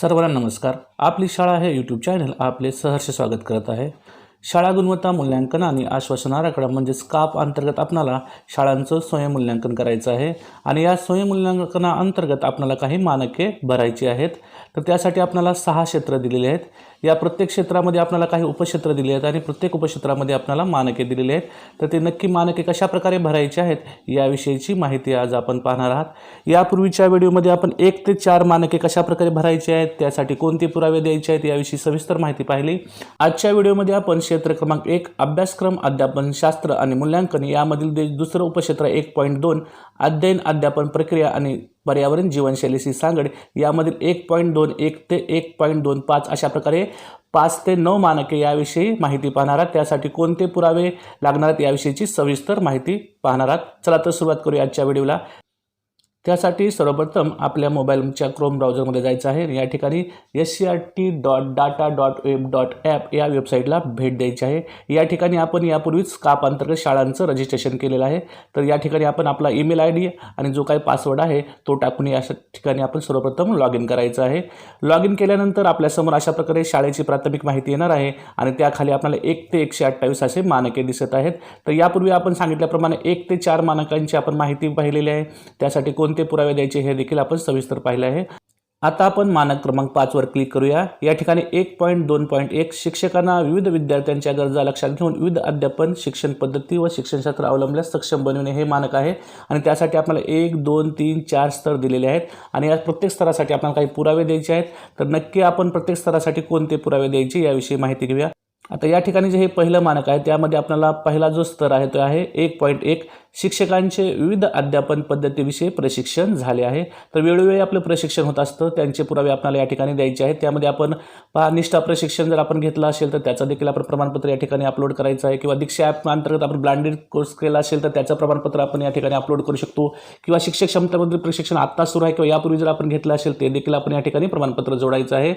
सर्वांना नमस्कार. आपली शाळा हे यूट्यूब चॅनल आपले सहर्ष स्वागत करत आहे. शाळा गुणवत्ता मूल्यांकन आणि आश्वासन आराखडा म्हणजेच काप अंतर्गत आपणाला शाळांचं स्वयंमूल्यांकन करायचं आहे आणि या स्वयंमूल्यांकनाअंतर्गत आपणाला काही मानके भरायची आहेत. तर त्यासाठी आपणाला सहा क्षेत्र दिलेली आहेत. या प्रत्येक क्षेत्रामध्ये आपल्याला काही उपक्षेत्र दिले आहेत आणि प्रत्येक उपक्षेत्रामध्ये आपल्याला मानके दिलेली आहेत. तर ते नक्की मानके कशा प्रकारे भरायची आहेत याविषयीची माहिती आज आपण पाहणार आहात. यापूर्वीच्या व्हिडिओमध्ये आपण एक ते चार मानके कशा प्रकारे आहेत त्यासाठी कोणते पुरावे द्यायचे आहेत याविषयी सविस्तर माहिती पाहिली. आजच्या व्हिडिओमध्ये आपण क्षेत्र क्रमांक एक अभ्यासक्रम अध्यापन शास्त्र आणि मूल्यांकन यामधील दुसरं उपक्षेत्र एक पॉईंट दोन अध्ययन अध्यापन प्रक्रिया आणि पर्यावरण जीवनशैलीशी सांगड. यामधील एक पॉईंट दोन एक ते एक पॉईंट दोन पाच अशा प्रकारे पाच ते नऊ मानके याविषयी माहिती पाहणार आहात. त्यासाठी कोणते पुरावे लागणार आहेत याविषयीची सविस्तर माहिती पाहणार आहात. चला तर सुरुवात करूया आजच्या व्हिडिओला. त्यासाठी सर्वप्रथम आपल्या मोबाईलच्या क्रोम ब्राउझरमध्ये जायचं आहे या ठिकाणी S C R T dot data dot web dot app या वेबसाईटला भेट द्यायची आहे. या ठिकाणी आपण यापूर्वीच काप अंतर्गत शाळांचं रजिस्ट्रेशन केलेलं आहे. तर या ठिकाणी आपण आपला ईमेल आय डी आणि जो काही पासवर्ड आहे तो टाकून या ठिकाणी आपण सर्वप्रथम लॉग इन करायचं आहे. लॉग इन केल्यानंतर आपल्यासमोर अशा प्रकारे शाळेची प्राथमिक माहिती येणार आहे आणि त्याखाली आपल्याला एक ते एकशे अठ्ठावीस असे मानके दिसत आहेत. तर यापूर्वी आपण सांगितल्याप्रमाणे एक ते चार मानकांची आपण माहिती पाहिलेली आहे. त्यासाठी कोण कोणते पुरावे द्यायचे हे देखील आपण सविस्तर पाहिलं आहे. आता आपण मानक क्रमांक पाचवर क्लिक करूया. या ठिकाणी एक पॉईंट दोन पॉईंट एक शिक्षकांना विविध विद्यार्थ्यांच्या गरजा लक्षात घेऊन विविध अध्यापन शिक्षण पद्धती व शिक्षणशास्त्र अवलंबल्यास सक्षम बनविणे हे मानक आहे. आणि त्यासाठी आपल्याला एक दोन तीन चार स्तर दिलेले आहेत. आणि या प्रत्येक स्तरासाठी आपल्याला काही पुरावे द्यायचे आहेत. तर नक्की आपण प्रत्येक स्तरासाठी कोणते पुरावे द्यायचे याविषयी माहिती घेऊया. आता या ठिकाणी जे हे पहिलं मानक आहे त्यामध्ये आपल्याला पहिला जो स्तर आहे तो आहे एक पॉईंट एक. शिक्षकांचे विविध अध्यापन पद्धतीविषयी प्रशिक्षण झाले आहे. तर वेळोवेळी आपलं प्रशिक्षण होत असतं त्यांचे पुरावे आपल्याला या ठिकाणी द्यायचे आहेत. त्यामध्ये आपण पहा निष्ठा प्रशिक्षण जर आपण घेतलं असेल तर त्याचं देखील आपण प्रमाणपत्र या ठिकाणी अपलोड करायचं आहे. किंवा दीक्षा ॲप अंतर्गत आपण ब्लांडेड कोर्स केला असेल तर त्याचं प्रमाणपत्र आपण या ठिकाणी अपलोड करू शकतो. किंवा शिक्षक क्षमतेमध्ये प्रशिक्षण आत्ता सुरू आहे किंवा यापूर्वी जर आपण घेतलं असेल ते देखील आपण या ठिकाणी प्रमाणपत्र जोडायचं आहे.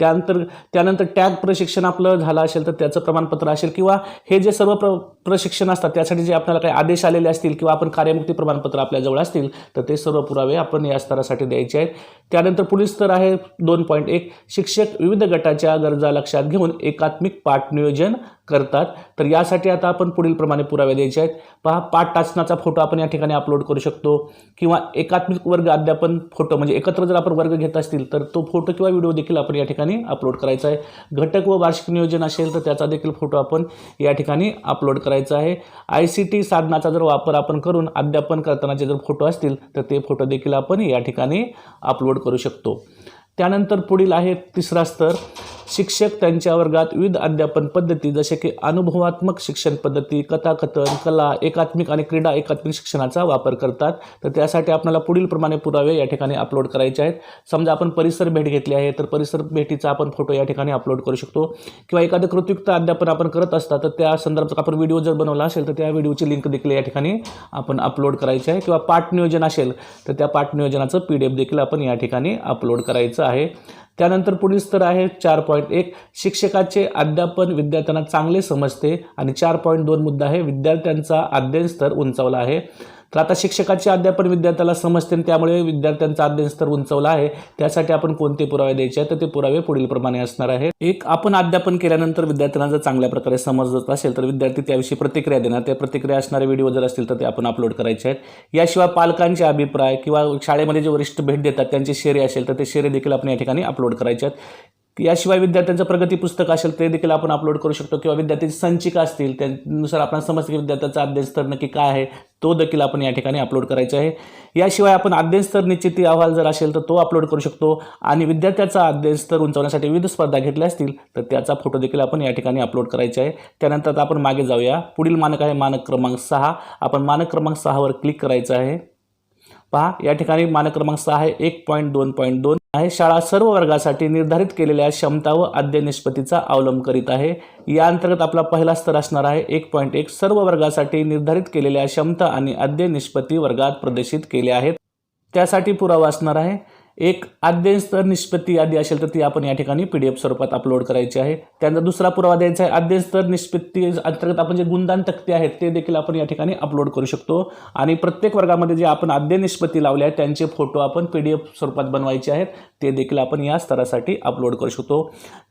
त्यानंतर त्यानंतर टॅग प्रशिक्षण आपलं झालं असेल तर त्याचं प्रमाणपत्र असेल. किंवा हे जे सर्व प्र प्रशिक्षण असतात त्यासाठी जे आपल्याला काही आदेश आलेले असतील किंवा आपण कार्यमुक्ती प्रमाणपत्र आपल्याजवळ असतील तर ते सर्व पुरावे आपण या स्तरासाठी द्यायचे आहेत. त्यानंतर पुलीस स्तर आहे दोन पॉईंट एक. शिक्षक विविध गटाच्या गरजा लक्षात घेऊन एकात्मिक पाठ नियोजन करतात. तर यासाठी आता आपण पुढील प्रमाणे पुरावे द्यायचे आहेत. पहा पाठ टाचनाचा फोटो आपण या ठिकाणी अपलोड करू शकतो. किंवा एकात्मिक वर्ग अध्यापन फोटो म्हणजे एकत्र जर आपण वर्ग घेत असतील तर तो फोटो किंवा व्हिडिओ देखील आपण या ठिकाणी अपलोड करायचा आहे. घटक व वार्षिक नियोजन असेल तर त्याचा देखील फोटो आपण या ठिकाणी अपलोड करायचा आहे. आय सी टी साधनाचा जर वापर आपण करून अध्यापन करतानाचे जर फोटो असतील तर ते फोटो देखील आपण या ठिकाणी अपलोड करू शकतो. त्यानंतर पुढील आहे तिसरा स्तर. शिक्षक त्यांच्या वर्गात विविध अध्यापन पद्धती जसे की अनुभवात्मक शिक्षण पद्धती कथाकथन कला एकात्मिक आणि क्रीडा एकात्मिक शिक्षणाचा वापर करतात. तर त्यासाठी आपल्याला पुढील प्रमाणे पुरावे या ठिकाणी अपलोड करायचे आहेत. समजा आपण परिसर भेट घेतली आहे तर परिसर भेटीचा आपण फोटो या ठिकाणी अपलोड करू शकतो. किंवा एखादं कृतयुक्त अध्यापन आपण करत असता तर त्या संदर्भात आपण व्हिडिओ जर बनवला असेल तर त्या व्हिडिओची लिंक देखील या ठिकाणी आपण अपलोड करायची आहे. किंवा पाठ नियोजन असेल तर त्या पाठ नियोजनाचं पी डी एफ देखील आपण या ठिकाणी अपलोड करायचं आहे. त्यानंतर पुढील स्तर आहे चार पॉईंट एक. शिक्षकाचे अध्यापन विद्यार्थ्यांना चांगले समजते आणि चार पॉईंट दोन मुद्दा आहे. विद्यार्थ्यांचा अध्ययन स्तर उंचावला आहे. तर आता शिक्षकाचे अध्यापन विद्यार्थ्याला समजते आणि त्यामुळे विद्यार्थ्यांचा अध्ययन स्तर उंचवला आहे. त्यासाठी आपण कोणते पुरावे द्यायचे आहेत? तर ते पुरावे पुढील प्रमाणे असणार आहे एक आपण अध्यापन केल्यानंतर विद्यार्थ्यांना जर चांगल्या प्रकारे समजत असेल तर विद्यार्थी त्याविषयी प्रतिक्रिया देणार. त्या प्रतिक्रिया असणारे व्हिडिओ जर असतील तर ते आपण अपलोड करायचे आहेत. याशिवाय पालकांचे अभिप्राय किंवा शाळेमध्ये जे वरिष्ठ भेट देतात त्यांचे शेरे असेल तर ते शेरे देखील आपण या ठिकाणी अपलोड करायचे आहेत. याशिवाय विद्यार्थ्यांचं प्रगती पुस्तक असेल ते देखील आपण अपलोड करू शकतो किंवा विद्यार्थ्यांची संचिका असतील त्यानुसार आपण समजतं की विद्यार्थ्याचा अध्ययनस्तर नक्की काय आहे तो देखील आपण या ठिकाणी अपलोड करायचा आहे. याशिवाय आपण अध्ययनस्तर निश्चिती अहवाल जर असेल तर तो अपलोड करू शकतो आणि विद्यार्थ्याचा अध्ययनस्तर उंचावण्यासाठी विविध स्पर्धा घेतल्या असतील तर त्याचा फोटो देखील आपण या ठिकाणी अपलोड करायचा आहे. त्यानंतर आता आपण मागे जाऊया. पुढील मानक आहे मानक क्रमांक सहा. आपण मानक क्रमांक सहावर क्लिक करायचं आहे. पहा या ठिकाणी मानक क्रमांक सहा आहे एक पॉईंट दोन पॉईंट दोन. आहे. शाळा सर्व वर्गासाठी निर्धारित केलेल्या क्षमता व आद्य निष्पत्तीचा अवलंब करीत आहे. या अंतर्गत आपला पहिला स्तर असणार आहे. एक पॉईंट एक. सर्व वर्गासाठी निर्धारित केलेल्या क्षमता आणि आद्य निष्पत्ती वर्गात प्रदर्शित केल्या आहेत. त्यासाठी पुरावा असणार आहे. एक अध्ययनस्तर निष्पत्ती यादी असेल तर ती आपण या ठिकाणी पी डी एफ स्वरूपात अपलोड करायची आहे. त्यानंतर दुसरा पुरावा द्यायचा आहे. अध्ययनस्तर निष्पत्ती अंतर्गत आपण जे गुणदान तक्ते आहेत ते देखील आपण या ठिकाणी अपलोड करू शकतो. आणि प्रत्येक वर्गामध्ये जे आपण अध्ययन निष्पत्ती लावले आहेत त्यांचे फोटो आपण पी डी एफ स्वरूपात बनवायचे आहेत ते देखील आपण या स्तरासाठी अपलोड करू शकतो.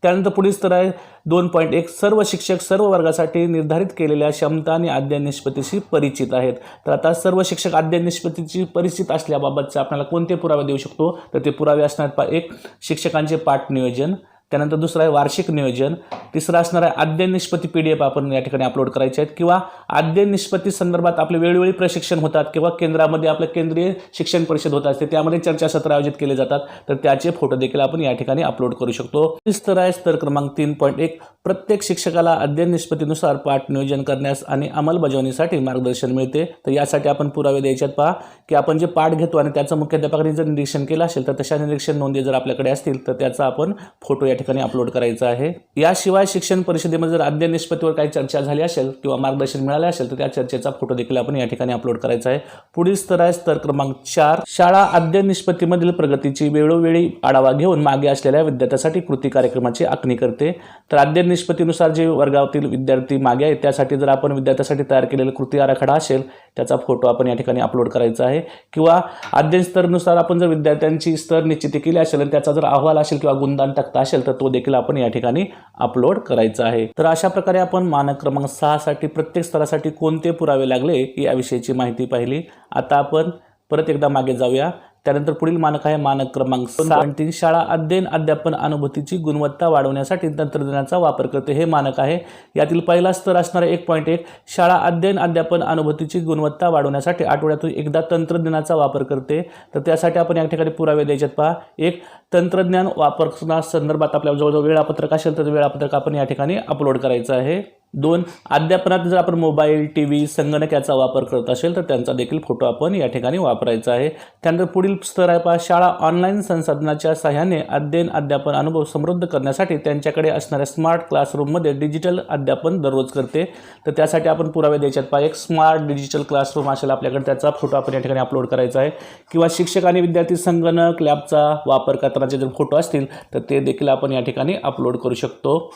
त्यानंतर पुढील स्तर आहे. दोन पॉईंट एक सर्व शिक्षक सर्व वर्गासाठी निर्धारित केलेल्या क्षमता आणि अध्ययन निष्पत्तीशी परिचित आहेत. तर आता सर्व शिक्षक अध्ययन निष्पत्तीची परिचित असल्याबाबतचे आपल्याला कोणते पुरावे देऊ शकतो? तर ते पुरावे असणार. पा एक शिक्षकांचे पाठ नियोजन त्यानंतर दुसरं आहे वार्षिक नियोजन. तिसरा असणार आहे अध्ययन निष्पत्ती पी डी एफ आपण या ठिकाणी अपलोड करायचे आहेत. किंवा अध्ययन निष्पत्ती संदर्भात आपले वेळोवेळी प्रशिक्षण होतात किंवा केंद्रामध्ये आपलं केंद्रीय शिक्षण परिषद होत असते त्यामध्ये चर्चासत्र आयोजित केले जातात. तर त्याचे फोटो देखील आपण या ठिकाणी अपलोड करू शकतो. स्तर आहे स्तर क्रमांक तीन पॉईंट एक. प्रत्येक शिक्षकाला अध्ययन निष्पत्तीनुसार पाठ नियोजन करण्यास आणि अंमलबजावणीसाठी मार्गदर्शन मिळते. तर यासाठी आपण पुरावे द्यायच्यात पहा की आपण जे पाठ घेतो आणि त्याचं मुख्याध्यापकाने जर निरीक्षण केलं असेल तर तशा निरीक्षण नोंदी जर आपल्याकडे असतील तर त्याचा आपण फोटो या ठिकाणी अपलोड करायचं आहे. याशिवाय शिक्षण परिषदेमध्ये जर अध्ययन निष्पत्तीवर काही चर्चा झाली असेल किंवा मार्गदर्शन मिळाले असेल तर त्या चर्चेचा फोटो देखील आपण या ठिकाणी अपलोड करायचा आहे. पुढील स्तर आहे स्तर क्रमांक चार. शाळा अध्ययन निष्पत्तीमधील प्रगतीची वेळोवेळी आढावा घेऊन मागे असलेल्या विद्यार्थ्यासाठी कृती कार्यक्रमाची आखणी करते. तर अध्ययन निष्पत्तीनुसार जे वर्गातील विद्यार्थी मागे आहेत त्यासाठी जर आपण विद्यार्थ्यासाठी तयार केलेला कृती आराखडा असेल त्याचा फोटो आपण या ठिकाणी अपलोड करायचा आहे. किंवा अध्ययन स्तरनुसार आपण जर विद्यार्थ्यांची स्तर निश्चिती केली असेल आणि त्याचा जर अहवाल असेल किंवा गुणदान तक्ता असेल तर तर तो देखील आपण या ठिकाणी अपलोड करायचा आहे. तर अशा प्रकारे आपण मानक क्रमांक सहासाठी प्रत्येक स्तरासाठी कोणते पुरावे लागले याविषयीची माहिती पाहिली. आता आपण परत एकदा मागे जाऊया. त्यानंतर पुढील मानक आहे मानक क्रमांक पॉईंट तीन शाळा अध्ययन अध्यापन अनुभूतीची गुणवत्ता वाढवण्यासाठी तंत्रज्ञानाचा वापर करते. हे मानक आहे. यातील पहिला स्तर असणारा एक पॉईंट एक शाळा अध्ययन अध्यापन अनुभूतीची गुणवत्ता वाढवण्यासाठी आठवड्यातून एकदा तंत्रज्ञानाचा वापर करते. तर त्यासाठी आपण या ठिकाणी पुरावे द्यायच्यात पहा. एक तंत्रज्ञान वापर संदर्भात आपल्या जवळजवळ वेळापत्रक असेल तर वेळापत्रक आपण या ठिकाणी अपलोड करायचं आहे. दोन अध्यापनात जर आपण मोबाईल टी व्ही संगणक याचा वापर करत असेल तर त्यांचा देखील फोटो आपण या ठिकाणी वापरायचा आहे. त्यानंतर पुढील स्तर आहे पहा शाळा ऑनलाईन संसाधनाच्या सहाय्याने अध्ययन अध्यापन अनुभव समृद्ध करण्यासाठी त्यांच्याकडे असणाऱ्या स्मार्ट क्लासरूममध्ये डिजिटल अध्यापन दररोज करते. तर त्यासाठी आपण पुरावे द्यायच्यात पहा एक स्मार्ट डिजिटल क्लासरूम असेल आपल्याकडे त्याचा फोटो आपण या ठिकाणी अपलोड करायचा आहे. किंवा शिक्षक आणि विद्यार्थी संगणक लॅबचा वापर करतानाचे जर फोटो असतील तर ते देखील आपण या ठिकाणी अपलोड करू शकतो.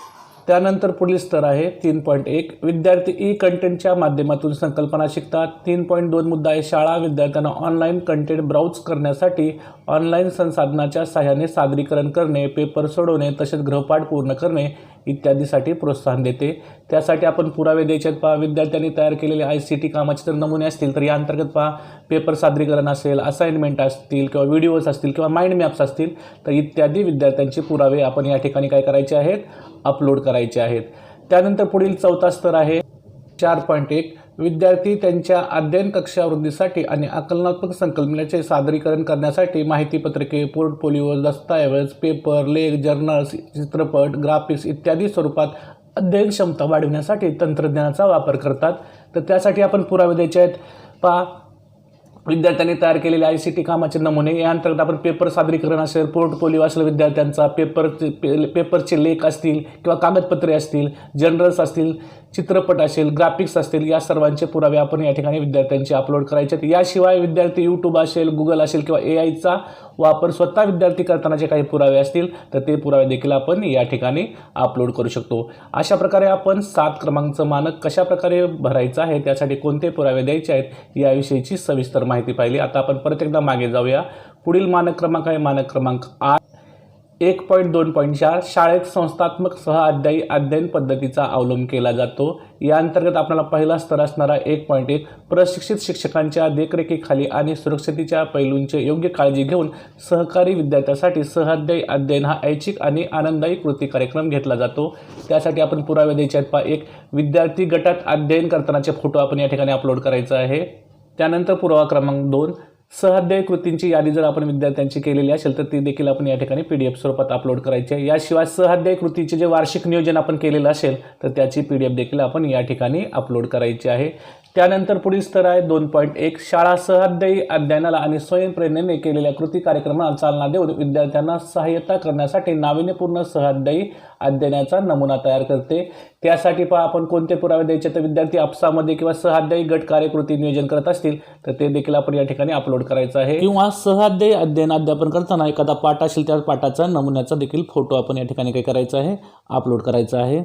त्यानंतर पुढील स्तर आहे तीन पॉईंट एक. विद्यार्थी ई कंटेंटच्या माध्यमातून संकल्पना शिकतात. तीन पॉईंट दोन मुद्दा आहे शाळा. विद्यार्थ्यांना ऑनलाईन कंटेंट ब्राउज करण्यासाठी ऑनलाईन संसाधनाच्या सहाय्याने सादरीकरण करणे पेपर सोडवणे तसेच गृहपाठ पूर्ण करणे इत्यादीसाठी प्रोत्साहन देते. त्यासाठी आपण पुरावे द्यायचे आहेत पहा. विद्यार्थ्यांनी तयार केलेले आय सी टी कामाचे जर नमुने असतील तर या अंतर्गत पहा. पेपर सादरीकरण असेल असाइनमेंट असतील किंवा व्हिडिओज असतील किंवा माइंड मॅप्स असतील तर इत्यादी विद्यार्थ्यांचे पुरावे आपण या ठिकाणी काय करायचे आहेत? अपलोड करायचे आहेत. त्यानंतर पुढील चौथा स्तर आहे. चार पॉईंट एक. विद्यार्थी त्यांच्या अध्ययन कक्षावृद्धीसाठी आणि आकलनात्मक संकल्पनेचे सादरीकरण करण्यासाठी माहितीपत्रके पोर्टफोलिओ दस्तऐवज पेपर लेख जर्नल्स चित्रपट ग्राफिक्स इत्यादी स्वरूपात अध्ययन क्षमता वाढविण्यासाठी तंत्रज्ञानाचा वापर करतात. तर त्यासाठी आपण पुरावे द्यायचे आहेत. पा विद्यार्थ्यांनी तयार केलेले आय सी टी कामाचे नमुने या अंतर्गत आपण पेपर सादरीकरण असेल पोर्टफोलिओ असेल विद्यार्थ्यांचा पेपर पेपरचे लेख असतील किंवा कागदपत्रे असतील जर्नल्स असतील चित्रपट असेल ग्राफिक्स असतील या सर्वांचे पुरावे आपण या ठिकाणी विद्यार्थ्यांचे अपलोड करायचे आहेत याशिवाय विद्यार्थी यूट्यूब असेल गुगल असेल किंवा ए आयचा वापर स्वतः विद्यार्थी करताना जे काही पुरावे असतील तर ते पुरावे देखील आपण या ठिकाणी अपलोड करू शकतो. अशा प्रकारे आपण सात क्रमांकचं मानक कशा प्रकारे भरायचं आहे त्यासाठी कोणते पुरावे द्यायचे आहेत याविषयीची सविस्तर माहिती माहिती पाहिली. आता आपण परत एकदा मागे जाऊया. पुढील मानक क्रमांक आहे मानक क्रमांक आठ. एक पॉईंट दोन पॉईंट चार. शाळेत संस्थात्मक सह अध्यायी अध्ययन पद्धतीचा अवलंब केला जातो. या अंतर्गत आपल्याला पहिला स्तर असणारा एक पॉईंट एक. प्रशिक्षित शिक्षकांच्या देखरेखीखाली आणि सुरक्षितेच्या पैलूंची योग्य काळजी घेऊन सहकारी विद्यार्थ्यासाठी सहअध्यायी अध्ययन हा ऐच्छिक आणि आनंददायी कृती कार्यक्रम घेतला जातो. त्यासाठी आपण पुरावे द्यायचे आहेत. पा एक विद्यार्थी गटात अध्ययन करतानाचे फोटो आपण या ठिकाणी अपलोड करायचा आहे. त्यानंतर पुरावा क्रमांक दोन. सहअध्याय कृतींची यादी जर आपण विद्यार्थ्यांची केलेली असेल तर ती देखील आपण या ठिकाणी पी डी एफ स्वरूपात अपलोड करायची आहे. याशिवाय सहअध्याय कृतीचे जे वार्षिक नियोजन आपण केलेलं असेल तर त्याची पी डी एफ देखील आपण या ठिकाणी अपलोड करायची आहे. त्यानंतर पुढील स्तर आहे दोन पॉईंट एक. शाळा सहअध्यायी अध्ययनाला आणि स्वयंप्रेरणेने केलेल्या कृती कार्यक्रमाला चालना देऊन विद्यार्थ्यांना सहाय्यता करण्यासाठी नाविन्यपूर्ण सहअध्यायी अध्ययनाचा नमुना तयार करते. त्यासाठी पहा आपण कोणते पुरावे द्यायचे तर विद्यार्थी आपसामध्ये किंवा सहाध्यायी गट कार्यकृती नियोजन करत असतील तर ते देखील आपण या ठिकाणी अपलोड करायचं आहे. किंवा सहाध्यायी अध्ययन अध्यापन करताना एखादा पाठ असेल त्या पाठाचा नमुन्याचा देखील फोटो आपण या ठिकाणी काय करायचा आहे अपलोड करायचा आहे.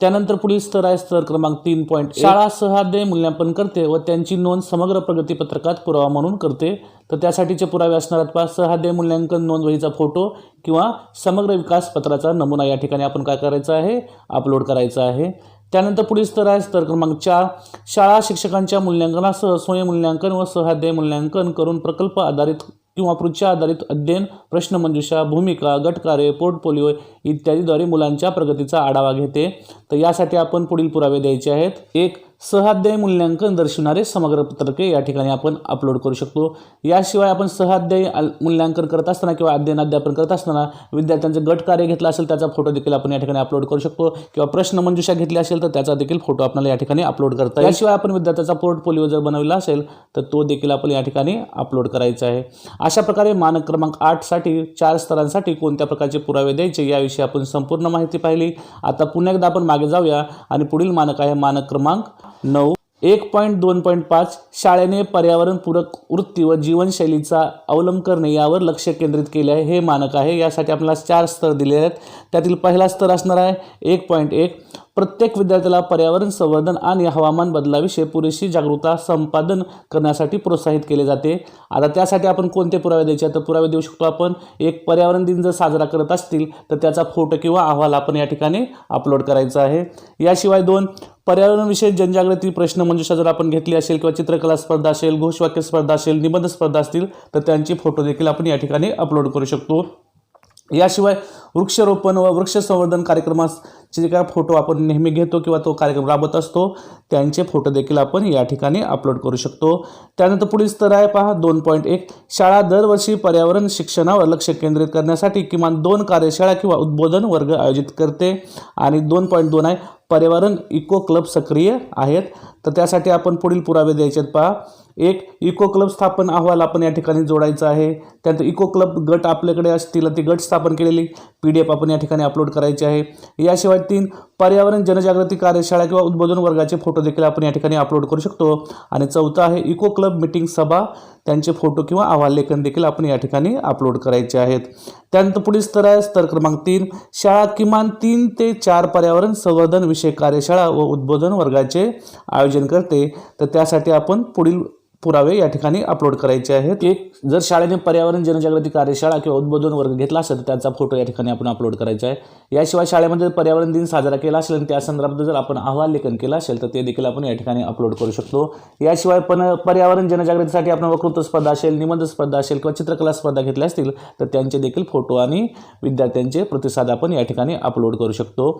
त्यानंतर पुढील स्तर आहे स्तर क्रमांक तीन पॉईंट शाळा सहाध्याय मूल्यांकन करते व त्यांची नोंद समग्र प्रगती पत्रकात पुरावा म्हणून करते. तर त्यासाठीचे पुरावे असणार आहेत पहा सहाध्याय मूल्यांकन नोंद वहीचा फोटो किंवा समग्र विकास पत्राचा नमुना. या ठिकाणी आपण काय करायचं आहे? अपलोड करायचा आहे. त्यानंतर पुढील स्तर आहे स्तर क्रमांक चार. शाळा शिक्षकांच्या मूल्यांकनासह स्वयंमूल्यांकन व सहाध्याय मूल्यांकन करून प्रकल्प आधारित किंवा पृच्छा आधारित अध्ययन प्रश्नमंजुषा भूमिका गटकार्य पोर्टफोलिओ इत्यादीद्वारे मुलांच्या प्रगतीचा आढावा घेते. तर यासाठी आपण पुढील पुरावे द्यायचे आहेत. एक सहाध्यायी मूल्यांकन दर्शवणारे समग्र पत्रके या ठिकाणी आपण अपलोड करू शकतो. याशिवाय आपण सहाध्यायी मूल्यांकन करत असताना किंवा अध्ययन अध्यापन करत असताना विद्यार्थ्यांचं गट कार्य घेतलं असेल त्याचा फोटो देखील आपण या ठिकाणी अपलोड करू शकतो. किंवा प्रश्नमंजुषा घेतली असेल तर त्याचा देखील फोटो आपल्याला या ठिकाणी अपलोड करता याशिवाय आपण विद्यार्थ्याचा पोर्टफोलिओ जर बनवला असेल तर तो देखील आपण या ठिकाणी अपलोड करायचा आहे. अशा प्रकारे मानक क्रमांक आठसाठी चार स्तरांसाठी कोणत्या प्रकारचे पुरावे द्यायचे याविषयी आपण संपूर्ण माहिती पाहिली. आता पुन्हा एकदा आपण मागे जाऊया आणि पुढील मानक आहे मानक क्रमांक नऊ. एक पॉईंट दोन पॉईंट पाच शाळेने पर्यावरणपूरक वृत्ती व जीवनशैलीचा अवलंब करणे यावर लक्ष केंद्रित केले आहे. हे मानक आहे. यासाठी आपल्याला चार स्तर दिलेले आहेत. त्यातील पहिला स्तर असणार आहे. एक पॉईंट एक प्रत्येक विद्यार्थ्याला पर्यावरण संवर्धन आणि हवामान बदलाविषयी पुरेशी जागरूकता संपादन करण्यासाठी प्रोत्साहित केले जाते. आता त्यासाठी आपण कोणते पुरावे द्यायचे तर पुरावे देऊ शकतो आपण. एक पर्यावरण दिन जर साजरा करत असतील तर त्याचा फोटो किंवा अहवाल आपण या ठिकाणी अपलोड करायचा आहे. याशिवाय दोन पर्यावरणविषयी जनजागृती प्रश्न मंजुषा जर आपण घेतली असेल किंवा चित्रकला स्पर्धा असेल घोषवाक्य स्पर्धा असेल निबंध स्पर्धा असतील तर त्यांची फोटो देखील आपण या ठिकाणी अपलोड करू शकतो. याशिवाय वृक्षारोपण व वृक्ष संवर्धन कार्यक्रमाचे जे काय फोटो आपण नेहमी घेतो किंवा तो कार्यक्रम राबवत असतो त्यांचे फोटो देखील आपण या ठिकाणी अपलोड करू शकतो. त्यानंतर पुढील स्तर आहे पहा दोन पॉईंट एक. शाळा दरवर्षी पर्यावरण शिक्षणावर लक्ष केंद्रित करण्यासाठी किमान दोन कार्यशाळा किंवा उद्बोधन वर्ग आयोजित करते. आणि दोन पॉईंट दोन आहे पर्यावरण इको क्लब सक्रिय आहेत. तर त्यासाठी आपण पुढील पुरावे द्यायचे आहेत पहा. एक इको क्लब स्थापन अहवाल आपण या ठिकाणी जोडायचा आहे. त्यानंतर इको क्लब गट आपल्याकडे असतील ती गट स्थापन केलेली पी डी एफ आपण या ठिकाणी अपलोड करायची आहे. याशिवाय तीन पर्यावरण जनजागृती कार्यशाळा किंवा उद्बोधन वर्गाचे फोटो देखील आपण या ठिकाणी अपलोड करू शकतो. आणि चौथा आहे इको क्लब मिटिंग सभा त्यांचे फोटो किंवा अहवाल लेखन देखील आपण या ठिकाणी अपलोड करायचे आहेत. त्यानंतर पुढील स्तर आहे स्तर क्रमांक तीन शाळा किमान तीन ते चार पर्यावरण संवर्धन विषय कार्यशाळा व उद्बोधन वर्गाचे आयोजन करते तर त्यासाठी आपण पुढील पुरावे या ठिकाणी अपलोड करायचे आहेत. एक जर शाळेने पर्यावरण जनजागृती कार्यशाळा किंवा उद्बोधन वर्ग घेतला असेल तर त्याचा फोटो या ठिकाणी आपण अपलोड करायचा आहे. याशिवाय शाळेमध्ये पर्यावरण दिन साजरा केला असेल आणि त्या संदर्भात जर आपण अहवाल लेखन केलं असेल तर ते देखील आपण या ठिकाणी अपलोड करू शकतो. याशिवाय पण पर्यावरण जनजागृतीसाठी आपण वक्तृत्व स्पर्धा असेल निबंध स्पर्धा असेल किंवा चित्रकला स्पर्धा घेतल्या असतील तर त्यांचे देखील फोटो आणि विद्यार्थ्यांचे प्रतिसाद आपण या ठिकाणी अपलोड करू शकतो.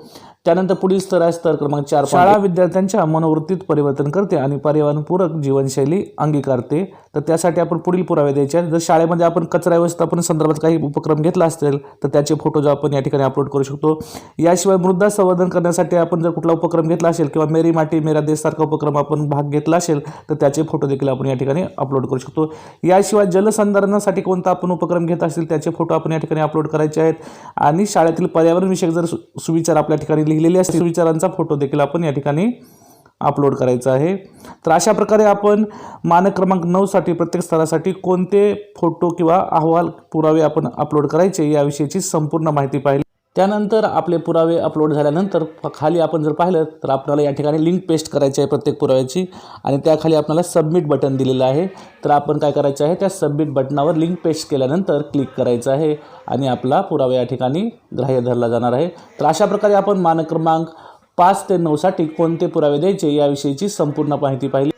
त्यानंतर पुढील स्तर आहे स्तर क्रमांक चार. शाळा विद्यार्थ्यांच्या मनोवृत्तीत परिवर्तन करते आणि पर्यावरणपूरक जीवनशैली करते तर त्यासाठी आपण पुढील पुरावे द्यायचे जर शाळेमध्ये आपण कचरा व्यवस्थापन संदर्भात काही उपक्रम घेतला असेल तर त्याचे फोटो जो आपण या ठिकाणी अपलोड करू शकतो. याशिवाय मृदा संवर्धन करण्यासाठी आपण जर कुठला उपक्रम घेतला असेल किंवा मेरी माटी मेरा देशसारखा उपक्रम आपण भाग घेतला असेल तर त्याचे फोटो देखील आपण या ठिकाणी अपलोड करू शकतो. याशिवाय जलसंधारणासाठी कोणता आपण उपक्रम घेत असेल त्याचे फोटो आपण या ठिकाणी अपलोड करायचे आहेत. आणि शाळेतील पर्यावरणविषयक जर सु- सुविचार आपल्या ठिकाणी लिहिलेले असतील सुविचारांचा फोटो देखील आपण या ठिकाणी अपलोड करायचं आहे. तर अशा प्रकारे आपण मानक क्रमांक नऊसाठी प्रत्येक स्तरासाठी कोणते फोटो किंवा अहवाल पुरावे आपण अपलोड करायचे याविषयीची संपूर्ण माहिती पाहिली. त्यानंतर आपले पुरावे अपलोड झाल्यानंतर खाली आपण जर पाहिलं तर आपल्याला या ठिकाणी लिंक पेस्ट करायची आहे प्रत्येक पुराव्याची आणि त्याखाली आपल्याला सबमिट बटन दिलेलं आहे. तर आपण काय करायचं आहे त्या सबमिट बटनावर लिंक पेस्ट केल्यानंतर क्लिक करायचं आहे आणि आपला पुरावा या ठिकाणी ग्राह्य धरला जाणार आहे. तर अशा प्रकारे आपण मानक क्रमांक पाच ते नऊसाठी कोणते पुरावे द्यायचे याविषयीची संपूर्ण माहिती पाहिली.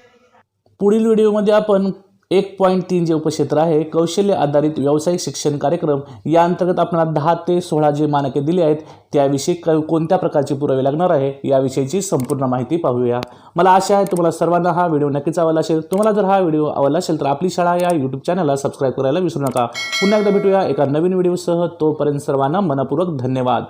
पुढील व्हिडिओमध्ये आपण एक पॉईंट तीन जे उपक्षेत्र आहे कौशल्य आधारित व्यावसायिक शिक्षण कार्यक्रम या अंतर्गत आपल्याला दहा ते सोळा जे मानके दिली आहेत त्याविषयी क कोणत्या प्रकारचे पुरावे लागणार आहे याविषयीची संपूर्ण माहिती पाहूया. मला आशा आहे तुम्हाला सर्वांना हा व्हिडिओ नक्कीच आवडला असेल. तुम्हाला जर हा व्हिडिओ आवडला असेल तर आपली शाळा या यूट्यूब चॅनलला सबस्क्राईब करायला विसरू नका. पुन्हा एकदा भेटूया एका नवीन व्हिडिओसह. तोपर्यंत सर्वांना मनपूर्वक धन्यवाद.